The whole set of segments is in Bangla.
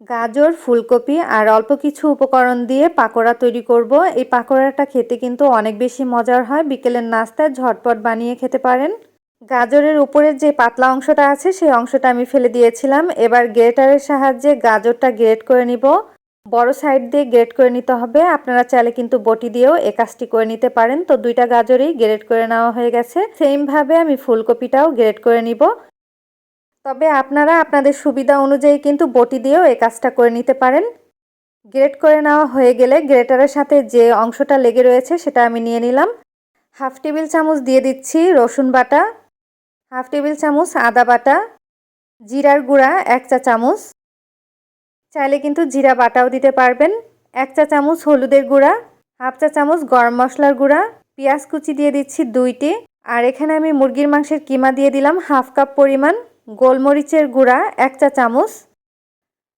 গাজর, ফুলকপি আর অল্প কিছু উপকরণ দিয়ে পাকোড়া তৈরি করব। এই পাকোড়াটা খেতে কিন্তু অনেক বেশি মজার হয়। বিকেলের নাস্তায় ঝটপট বানিয়ে খেতে পারেন। গাজরের উপরের যে পাতলা অংশটা আছে, সেই অংশটা আমি ফেলে দিয়েছিলাম। এবার গ্রেটারের সাহায্যে গাজরটা গ্রেট করে নিব। বড় সাইড দিয়ে গ্রেট করে নিতে হবে। আপনারা চাইলে কিন্তু বটি দিয়েও এ কাজটি করে নিতে পারেন। তো দুইটা গাজরই গ্রেট করে নেওয়া হয়ে গেছে। সেমভাবে আমি ফুলকপিটাও গ্রেট করে নিব। তবে আপনারা আপনাদের সুবিধা অনুযায়ী কিন্তু বটি দিয়েও এই কাজটা করে নিতে পারেন। গ্রেট করে নেওয়া হয়ে গেলে গ্রেটারের সাথে যে অংশটা লেগে রয়েছে সেটা আমি নিয়ে নিলাম। হাফ টেবিল চামচ দিয়ে দিচ্ছি রসুন বাটা, হাফ টেবিল চামচ আদা বাটা, জিরার গুঁড়া এক চা চামচ। চাইলে কিন্তু জিরা বাটাও দিতে পারবেন। এক চা চামচ হলুদের গুঁড়া, হাফ চা চামচ গরম মশলার গুঁড়া, পেঁয়াজ কুচি দিয়ে দিচ্ছি দুইটি। আর এখানে আমি মুরগির মাংসের কিমা দিয়ে দিলাম হাফ কাপ পরিমাণ। গোলমরিচের গুঁড়া এক চা চামচ।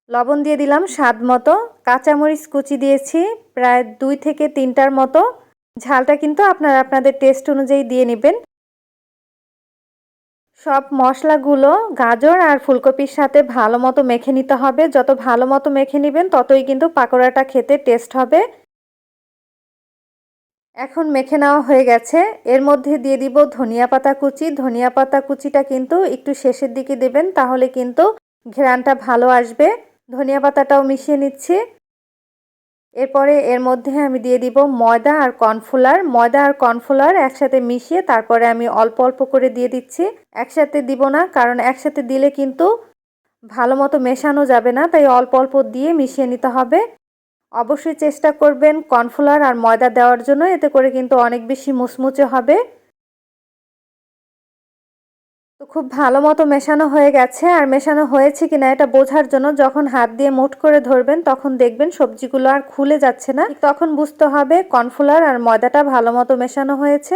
লবণ দিয়ে দিলাম স্বাদ মতো। কাঁচামরিচ কুচি দিয়েছি প্রায় দুই থেকে তিনটার মতো। ঝালটা কিন্তু আপনারা আপনাদের টেস্ট অনুযায়ী দিয়ে নেবেন। সব মশলাগুলো গাজর আর ফুলকপির সাথে ভালো মতো মেখে নিতে হবে। যত ভালো মতো মেখে নেবেন, ততই কিন্তু পাকোড়াটা খেতে টেস্ট হবে। এখন মেখে নেওয়া হয়ে গেছে। এর মধ্যে দিয়ে দিব ধনিয়া পাতা কুচি। ধনিয়া পাতা কুচিটা কিন্তু একটু শেষের দিকে দেবেন, তাহলে কিন্তু ঘেরানটা ভালো আসবে। ধনিয়া পাতাটাও মিশিয়ে নিচ্ছি। এরপরে এর মধ্যে আমি দিয়ে দিব ময়দা আর কর্নফ্লার ময়দা আর কর্নফ্লার একসাথে মিশিয়ে তারপরে আমি অল্প অল্প করে দিয়ে দিচ্ছি। একসাথে দিব না, কারণ একসাথে দিলে কিন্তু ভালো মতো মেশানো যাবে না, তাই অল্প অল্প দিয়ে মিশিয়ে নিতে হবে। অবশ্যই চেষ্টা করবেন কর্নফ্লাওয়ার আর ময়দা দেওয়ার জন্য, এতে করে কিন্তু অনেক বেশি মুচমুচে হবে। তো খুব ভালো মতো মেশানো হয়ে গেছে, আর মেশানো হয়েছে কিনা এটা বোঝার জন্য যখন হাত দিয়ে মুঠ করে ধরবেন, তখন দেখবেন সবজিগুলো আর খুলে যাচ্ছে না। তখন বুঝতে হবে কর্নফ্লাওয়ার আর ময়দাটা ভালো মতো মেশানো হয়েছে।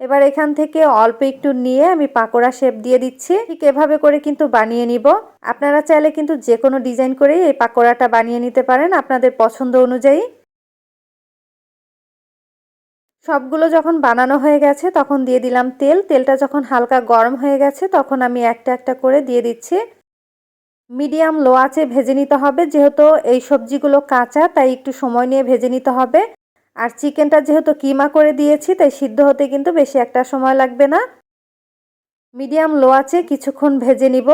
এবার এখান থেকে অল্প একটু নিয়ে আমি পাকোড়া শেপ দিয়ে দিচ্ছি। ঠিক এভাবে করে কিন্তু বানিয়ে নিব। আপনারা চাইলে কিন্তু যে কোনো ডিজাইন করেই এই পাকোড়াটা বানিয়ে নিতে পারেন আপনাদের পছন্দ অনুযায়ী। সবগুলো যখন বানানো হয়ে গেছে তখন দিয়ে দিলাম তেল। তেলটা যখন হালকা গরম হয়ে গেছে তখন আমি একটা একটা করে দিয়ে দিচ্ছি। মিডিয়াম লো আছে ভেজে নিতে হবে। যেহেতু এই সবজিগুলো কাঁচা, তাই একটু সময় নিয়ে ভেজে নিতে হবে। আর চিকেনটা যেহেতু কিমা করে দিয়েছি, তাই সিদ্ধ হতে কিন্তু বেশি একটা সময় লাগবে না। মিডিয়াম লো আছে, কিছুক্ষণ ভেজে নিব।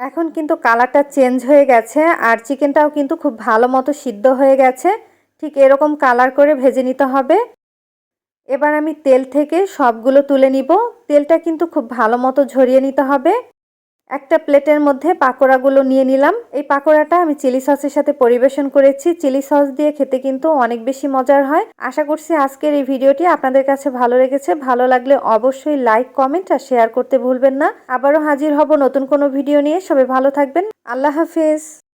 এখন কিন্তু কালারটা চেঞ্জ হয়ে গেছে, আর চিকেনটাও কিন্তু খুব ভালো মতো সিদ্ধ হয়ে গেছে। ঠিক এরকম কালার করে ভেজে নিতে হবে। এবার আমি তেল থেকে সবগুলো তুলে নিব। তেলটা কিন্তু খুব ভালো মতো ঝরিয়ে নিতে হবে। একটা প্লেটের মধ্যে পাকোড়াগুলো নিয়ে নিলাম। এই পাকোড়াটা আমি চিলি সসের সাথে পরিবেশন করেছি। চিলি সস দিয়ে খেতে কিন্তু অনেক বেশি মজার হয়। আশা করছি আজকের এই ভিডিওটি আপনাদের কাছে ভালো লেগেছে। ভালো লাগলে অবশ্যই লাইক, কমেন্ট আর শেয়ার করতে ভুলবেন না। আবারও হাজির হব নতুন কোনো ভিডিও নিয়ে। সবাই ভালো থাকবেন। আল্লাহ হাফেজ।